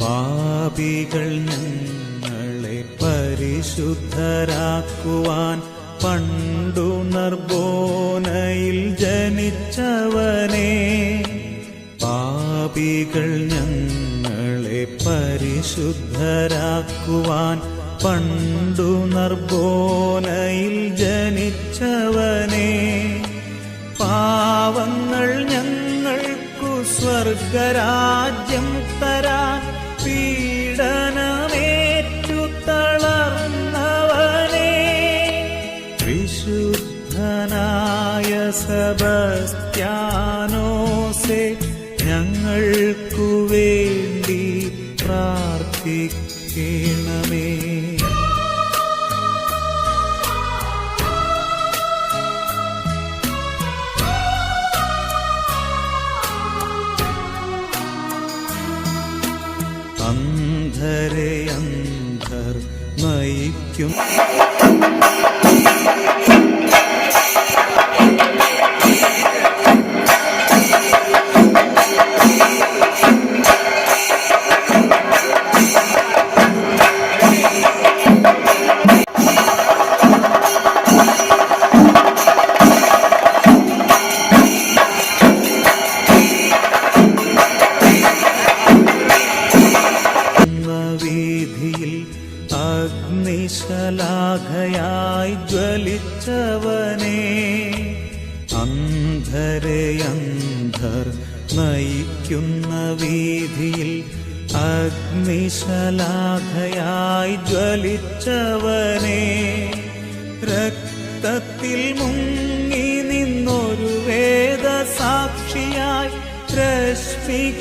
പാപികൾ ഞങ്ങളെ പരിശുദ്ധരാക്കുവാൻ പണ്ടു നർബോനയിൽ ജനിച്ചവനെ പാപികൾ ഞങ്ങളെ പരിശുദ്ധരാക്കുവാൻ പണ്ടു നർബോനയിൽ ജനിച്ചവനെ പാവങ്ങൾ ഞങ്ങൾക്കു സ്വർഗരാജ്യം തരാൻ സബസ്ത്യാനോസെ ഞങ്ങൾക്കു വേണ്ടി പ്രാർത്ഥിക്കണമേ. അന്ധരെ അന്ധർ നയിക്കും. വീതിയിൽ അഗ്നിശലാഖയായി ജ്വലിച്ചവനെ. അന്ധരെ അന്ധർ നയിക്കുന്ന വീതിയിൽ അഗ്നിശലാഖയായി ജ്വലിച്ചവനെ. രക്തത്തിൽ മുങ്ങി നിന്നൊരു വേദസാക്ഷിയായി രശ്മി